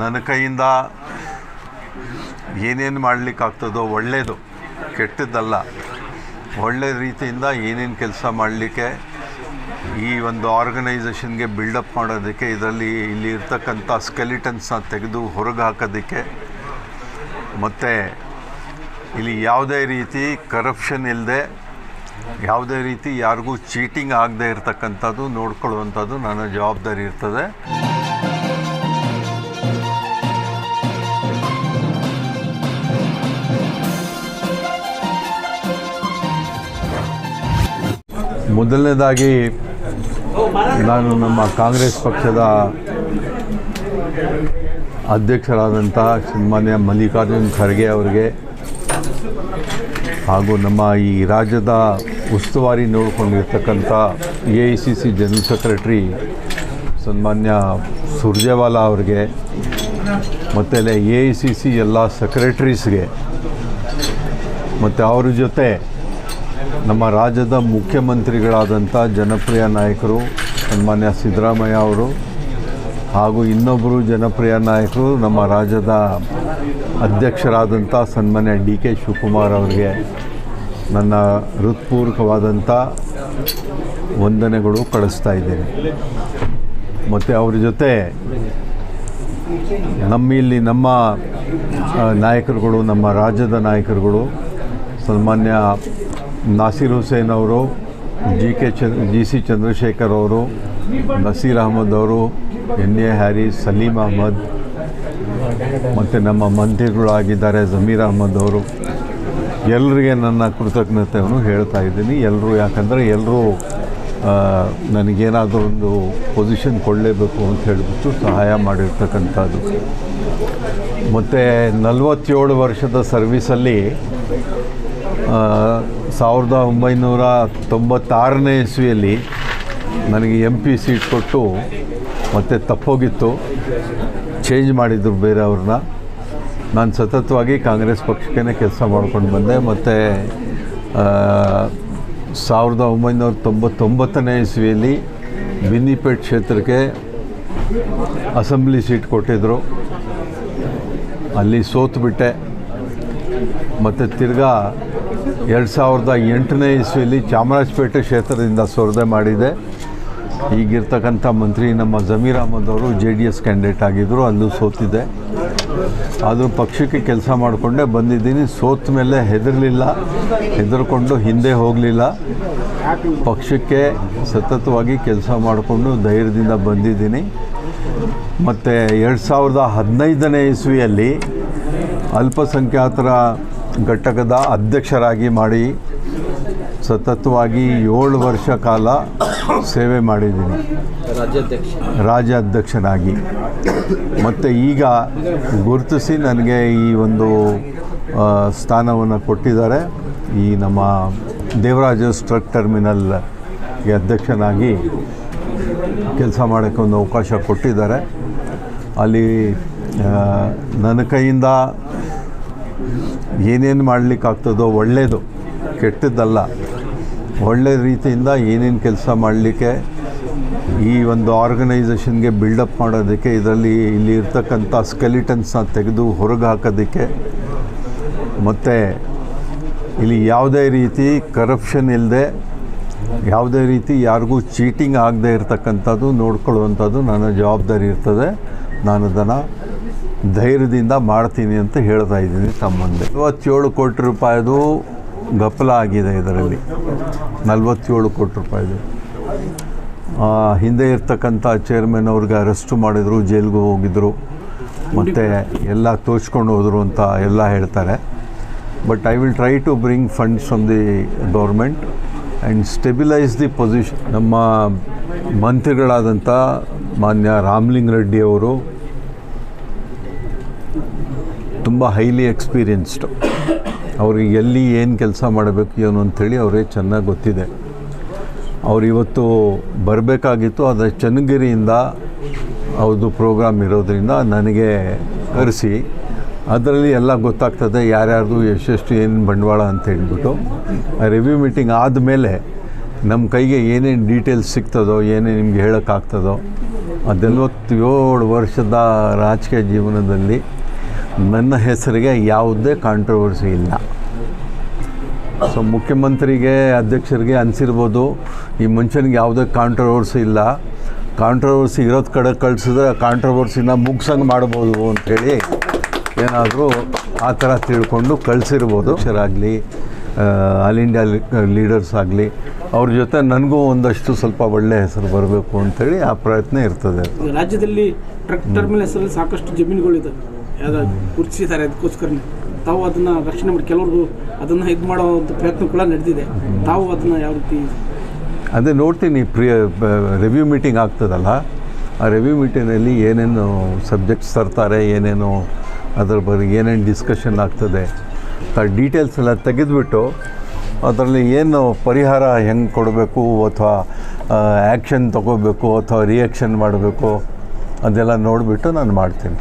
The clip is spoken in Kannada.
ನನ್ನ ಕೈಯಿಂದ ಏನೇನು ಮಾಡಲಿಕ್ಕಾಗ್ತದೋ ಒಳ್ಳೆಯದು ಕೆಟ್ಟದ್ದಲ್ಲ. ಒಳ್ಳೆಯ ರೀತಿಯಿಂದ ಏನೇನು ಕೆಲಸ ಮಾಡಲಿಕ್ಕೆ ಈ ಒಂದು ಆರ್ಗನೈಸೇಷನ್ಗೆ ಬಿಲ್ಡಪ್ ಮಾಡೋದಕ್ಕೆ, ಇದರಲ್ಲಿ ಇಲ್ಲಿ ಇರ್ತಕ್ಕಂಥ ಸ್ಕೆಲಿಟನ್ಸ್ನ ತೆಗೆದು ಹೊರಗೆ ಹಾಕೋದಕ್ಕೆ, ಮತ್ತು ಇಲ್ಲಿ ಯಾವುದೇ ರೀತಿ ಕರಪ್ಷನ್ ಇಲ್ಲದೆ ಯಾವುದೇ ರೀತಿ ಯಾರಿಗೂ ಚೀಟಿಂಗ್ ಆಗದೆ ಇರತಕ್ಕಂಥದ್ದು ನೋಡ್ಕೊಳ್ಳುವಂಥದ್ದು ನನ್ನ ಜವಾಬ್ದಾರಿ ಇರ್ತದೆ. ಮೊದಲನೇದಾಗಿ ನಾನು ನಮ್ಮ ಕಾಂಗ್ರೆಸ್ ಪಕ್ಷದ ಅಧ್ಯಕ್ಷರಾದಂಥ ಸನ್ಮಾನ್ಯ ಮಲ್ಲಿಕಾರ್ಜುನ್ ಖರ್ಗೆ ಅವರಿಗೆ ಹಾಗೂ ನಮ್ಮ ಈ ರಾಜ್ಯದ ಉಸ್ತುವಾರಿ ನೋಡಿಕೊಂಡಿರ್ತಕ್ಕಂಥ A I C C general secretary ಸನ್ಮಾನ್ಯ ಸುರ್ಜೇವಾಲಾ ಅವರಿಗೆ ಮತ್ತು ಎ ಐ ಸಿ ಸಿ ಎಲ್ಲ ಸೆಕ್ರೆಟ್ರೀಸ್ಗೆ ಮತ್ತು ಅವ್ರ ಜೊತೆ ನಮ್ಮ ರಾಜ್ಯದ ಮುಖ್ಯಮಂತ್ರಿಗಳಾದಂಥ ಜನಪ್ರಿಯ ನಾಯಕರು ಸನ್ಮಾನ್ಯ ಸಿದ್ದರಾಮಯ್ಯ ಅವರು ಹಾಗೂ ಇನ್ನೊಬ್ಬರು ಜನಪ್ರಿಯ ನಾಯಕರು ನಮ್ಮ ರಾಜ್ಯದ ಅಧ್ಯಕ್ಷರಾದಂಥ ಸನ್ಮಾನ್ಯ ಡಿ ಕೆ ಶಿವಕುಮಾರ್ ಅವರಿಗೆ ನನ್ನ ಹೃತ್ಪೂರ್ವಕವಾದಂಥ ವಂದನೆಗಳು ಕಳಿಸ್ತಾ ಇದ್ದೇನೆ. ಮತ್ತು ಅವ್ರ ಜೊತೆ ನಮ್ಮ ಇಲ್ಲಿ ನಮ್ಮ ನಾಯಕರುಗಳು, ನಮ್ಮ ರಾಜ್ಯದ ನಾಯಕರುಗಳು ಸನ್ಮಾನ್ಯ ನಾಸೀರ್ ಹುಸೇನ್ ಅವರು, G K Chandra, G C Chandrashekhar ಅವರು, ನಸೀರ್ ಅಹಮದ್ ಅವರು, ಎನ್ ಎ ಹ್ಯಾರಿಸ್, ಸಲೀಮ್ ಅಹಮದ್, ಮತ್ತು ನಮ್ಮ ಮಂತ್ರಿಗಳಾಗಿದ್ದಾರೆ ಜಮೀರ್ ಅಹಮದ್ ಅವರು. ಎಲ್ಲರಿಗೆ ನನ್ನ ಕೃತಜ್ಞತೆಯನ್ನು ಹೇಳ್ತಾ ಇದ್ದೀನಿ. ಎಲ್ಲರೂ ಯಾಕಂದರೆ ಎಲ್ಲರೂ ನನಗೇನಾದರೂ ಒಂದು ಪೊಸಿಷನ್ ಕೊಡಲೇಬೇಕು ಅಂತ ಹೇಳಿಬಿಟ್ಟು ಸಹಾಯ ಮಾಡಿರ್ತಕ್ಕಂಥದ್ದು. ಮತ್ತು ನಲವತ್ತೇಳು ವರ್ಷದ ಸರ್ವಿಸಲ್ಲಿ ಸಾವಿರದ ಒಂಬೈನೂರ ತೊಂಬತ್ತಾರನೇ ಇಸ್ವಿಯಲ್ಲಿ ನನಗೆ ಎಂ ಪಿ ಸೀಟ್ ಕೊಟ್ಟು ಮತ್ತೆ ತಪ್ಪೋಗಿತ್ತು. ಚೇಂಜ್ ಮಾಡಿದ್ರು ಬೇರೆಯವ್ರನ್ನ. ನಾನು ಸತತವಾಗಿ ಕಾಂಗ್ರೆಸ್ ಪಕ್ಷಕ್ಕೇ ಕೆಲಸ ಮಾಡ್ಕೊಂಡು ಬಂದೆ. ಮತ್ತು ಸಾವಿರದ ಒಂಬೈನೂರ ತೊಂಬತ್ತೊಂಬತ್ತನೇ ಇಸ್ವಿಯಲ್ಲಿ ಬಿನ್ನಿಪೇಟ್ ಕ್ಷೇತ್ರಕ್ಕೆ ಅಸೆಂಬ್ಲಿ ಸೀಟ್ ಕೊಟ್ಟಿದ್ದರು ಅಲ್ಲಿ ಸೋತುಬಿಟ್ಟೆ. ಮತ್ತು ತಿರ್ಗಾ ಎರಡು ಸಾವಿರದ ಎಂಟನೇ ಇಸ್ವಿಯಲ್ಲಿ ಚಾಮರಾಜಪೇಟೆ ಕ್ಷೇತ್ರದಿಂದ ಸ್ಪರ್ಧೆ ಮಾಡಿದೆ. ಈಗಿರ್ತಕ್ಕಂಥ ಮಂತ್ರಿ ನಮ್ಮ ಜಮೀರ್ ಅಹಮದ್ ಅವರು ಜೆ ಡಿ ಎಸ್ ಕ್ಯಾಂಡಿಡೇಟ್ ಆಗಿದ್ದರು ಅಲ್ಲೂ ಸೋತಿದೆ. ಆದರೂ ಪಕ್ಷಕ್ಕೆ ಕೆಲಸ ಮಾಡಿಕೊಂಡೇ ಬಂದಿದ್ದೀನಿ. ಸೋತ ಮೇಲೆ ಹೆದರಲಿಲ್ಲ, ಹೆದರ್ಕೊಂಡು ಹಿಂದೆ ಹೋಗಲಿಲ್ಲ. ಪಕ್ಷಕ್ಕೆ ಸತತವಾಗಿ ಕೆಲಸ ಮಾಡಿಕೊಂಡು ಧೈರ್ಯದಿಂದ ಬಂದಿದ್ದೀನಿ. ಮತ್ತು ಎರಡು ಸಾವಿರದ ಹದಿನೈದನೇ ಇಸ್ವಿಯಲ್ಲಿ ಅಲ್ಪಸಂಖ್ಯಾತರ ಘಟಕದ ಅಧ್ಯಕ್ಷರಾಗಿ ಮಾಡಿ ಸತತವಾಗಿ ಏಳು ವರ್ಷ ಕಾಲ ಸೇವೆ ಮಾಡಿದ್ದೀನಿ. ರಾಜ್ಯಾಧ್ಯಕ್ಷ ರಾಜ್ಯಾಧ್ಯಕ್ಷನಾಗಿ. ಮತ್ತು ಈಗ ಗುರುತಿಸಿ ನನಗೆ ಈ ಒಂದು ಸ್ಥಾನವನ್ನು ಕೊಟ್ಟಿದ್ದಾರೆ. ಈ ನಮ್ಮ ದೇವರಾಜ ಸ್ಟ್ರಕ್ ಟರ್ಮಿನಲ್ಗೆ ಅಧ್ಯಕ್ಷನಾಗಿ ಕೆಲಸ ಮಾಡೋಕ್ಕೆ ಒಂದು ಅವಕಾಶ ಕೊಟ್ಟಿದ್ದಾರೆ. ಅಲ್ಲಿ ನನ್ನ ಕೈಯಿಂದ ಏನೇನು ಮಾಡಲಿಕ್ಕಾಗ್ತದೋ ಒಳ್ಳೆಯದು ಕೆಟ್ಟದ್ದಲ್ಲ, ಒಳ್ಳೆ ರೀತಿಯಿಂದ ಏನೇನು ಕೆಲಸ ಮಾಡಲಿಕ್ಕೆ ಈ ಒಂದು ಆರ್ಗನೈಸೇಷನ್ಗೆ ಬಿಲ್ಡಪ್ ಮಾಡೋದಕ್ಕೆ, ಇದರಲ್ಲಿ ಇಲ್ಲಿ ಇರ್ತಕ್ಕಂಥ ಸ್ಕೆಲಿಟನ್ಸ್ನ ತೆಗೆದು ಹೊರಗೆ ಹಾಕೋದಕ್ಕೆ ಮತ್ತು ಇಲ್ಲಿ ಯಾವುದೇ ರೀತಿ ಕರಪ್ಷನ್ ಇಲ್ಲದೆ ಯಾವುದೇ ರೀತಿ ಯಾರಿಗೂ ಚೀಟಿಂಗ್ ಆಗದೆ ಇರತಕ್ಕಂಥದ್ದು ನೋಡ್ಕೊಳ್ಳುವಂಥದ್ದು ನನ್ನ ಜವಾಬ್ದಾರಿ ಇರ್ತದೆ. ನಾನು ಅದನ್ನು ಧೈರ್ಯದಿಂದ ಮಾಡ್ತೀನಿ ಅಂತ ಹೇಳ್ತಾ ಇದ್ದೀನಿ ತಮ್ಮಂದೆ. ಇವತ್ತೇಳು ಕೋಟಿ ರೂಪಾಯಿದು ಗಪ್ಪಲ ಆಗಿದೆ ಇದರಲ್ಲಿ. ನಲವತ್ತೇಳು ಕೋಟಿ ರೂಪಾಯಿದು. ಹಿಂದೆ ಇರ್ತಕ್ಕಂಥ ಚೇರ್ಮನ್ ಅವ್ರಿಗೆ ಅರೆಸ್ಟು ಮಾಡಿದರು, ಜೈಲಿಗೆ ಹೋಗಿದ್ರು. ಮತ್ತು ಎಲ್ಲ ತೋಚ್ಕೊಂಡು ಹೋದರು ಅಂತ ಎಲ್ಲ ಹೇಳ್ತಾರೆ. But I will try to bring funds from the government and stabilise the position ನಮ್ಮ ಮಂತ್ರಿಗಳಾದಂಥ ಮಾನ್ಯ ರಾಮಲಿಂಗ ರೆಡ್ಡಿ ಅವರು ತುಂಬ ಹೈಲಿ ಎಕ್ಸ್ಪೀರಿಯನ್ಸ್ಡು ಅವ್ರಿಗೆ ಎಲ್ಲಿ ಏನು ಕೆಲಸ ಮಾಡಬೇಕು, ಏನು ಅಂಥೇಳಿ ಅವರೇ ಚೆನ್ನಾಗಿ ಗೊತ್ತಿದೆ. ಅವ್ರು ಇವತ್ತು ಬರಬೇಕಾಗಿತ್ತು, ಆದರೆ ಚನ್ನಗಿರಿಯಿಂದ ಅವ್ರದ್ದು ಪ್ರೋಗ್ರಾಮ್ ಇರೋದರಿಂದ ನನಗೆ ಕರೆಸಿ. ಅದರಲ್ಲಿ ಎಲ್ಲ ಗೊತ್ತಾಗ್ತದೆ ಯಾರ್ಯಾರ್ದು ಎಷ್ಟೆಷ್ಟು ಏನು ಬಂಡವಾಳ ಅಂತ ಹೇಳಿಬಿಟ್ಟು. ಆ ರಿವ್ಯೂ ಮೀಟಿಂಗ್ ಆದಮೇಲೆ ನಮ್ಮ ಕೈಗೆ ಏನೇನು ಡೀಟೇಲ್ಸ್ ಸಿಗ್ತದೋ ಏನೇ ನಿಮ್ಗೆ ಹೇಳೋಕ್ಕಾಗ್ತದೋ ಅದೆಲ್ವತ್ತೇಳು ವರ್ಷದ ರಾಜಕೀಯ ಜೀವನದಲ್ಲಿ ನನ್ನ ಹೆಸರಿಗೆ ಯಾವುದೇ ಕಾಂಟ್ರವರ್ಸಿ ಇಲ್ಲ. ಸೊ ಮುಖ್ಯಮಂತ್ರಿಗೆ, ಅಧ್ಯಕ್ಷರಿಗೆ ಅನಿಸಿರ್ಬೋದು, ಈ ಮನುಷ್ಯನಿಗೆ ಯಾವುದೇ ಕಾಂಟ್ರವರ್ಸಿ ಇಲ್ಲ. ಕಾಂಟ್ರವರ್ಸಿ ಇರೋದು ಕಡೆ ಕಳಿಸಿದ್ರೆ ಕಾಂಟ್ರವರ್ಸಿನ ಮುಗ್ಸಂಗೆ ಮಾಡ್ಬೋದು ಅಂಥೇಳಿ ಏನಾದರೂ ಆ ಥರ ತಿಳ್ಕೊಂಡು ಕಳಿಸಿರ್ಬೋದು. ಅಧ್ಯಕ್ಷರಾಗಲಿ ಆಲ್ ಇಂಡಿಯಾ ಲೀಡರ್ಸ್ ಆಗಲಿ, ಅವ್ರ ಜೊತೆ ನನಗೂ ಒಂದಷ್ಟು ಸ್ವಲ್ಪ ಒಳ್ಳೆಯ ಹೆಸರು ಬರಬೇಕು ಅಂತೇಳಿ ಆ ಪ್ರಯತ್ನ ಇರ್ತದೆ. ರಾಜ್ಯದಲ್ಲಿ ಸಾಕಷ್ಟು ಜಮೀನುಗಳಿದೆ ಯಾವ್ದು ಗುರುತಿಸಿದ್ದಾರೆ ಅದಕ್ಕೋಸ್ಕರನೇ ತಾವು ಅದನ್ನು ರಕ್ಷಣೆ ಮಾಡಿ, ಕೆಲವ್ರಿಗೂ ಅದನ್ನು ಇದು ಮಾಡೋ ಪ್ರಯತ್ನ ಕೂಡ ನಡೆದಿದೆ. ತಾವು ಅದನ್ನು ಯಾವ ರೀತಿ ಅದೇ ನೋಡ್ತೀನಿ, ಪ್ರಿಯ ರಿವ್ಯೂ ಮೀಟಿಂಗ್ ಆಗ್ತದಲ್ಲ, ಆ ರಿವ್ಯೂ ಮೀಟಿಂಗಲ್ಲಿ ಏನೇನು ಸಬ್ಜೆಕ್ಟ್ಸ್ ತರ್ತಾರೆ, ಏನೇನು ಅದ್ರ ಬಗ್ಗೆ ಏನೇನು ಡಿಸ್ಕಷನ್ ಆಗ್ತದೆ, ಆ ಡೀಟೇಲ್ಸ್ ಎಲ್ಲ ತೆಗೆದುಬಿಟ್ಟು ಅದರಲ್ಲಿ ಏನು ಪರಿಹಾರ ಹೆಂಗೆ ಕೊಡಬೇಕು ಅಥವಾ ಆ್ಯಕ್ಷನ್ ತಗೋಬೇಕು ಅಥವಾ ರಿಯಾಕ್ಷನ್ ಮಾಡಬೇಕು ಅದೆಲ್ಲ ನೋಡಿಬಿಟ್ಟು ನಾನು ಮಾಡ್ತೀನಿ.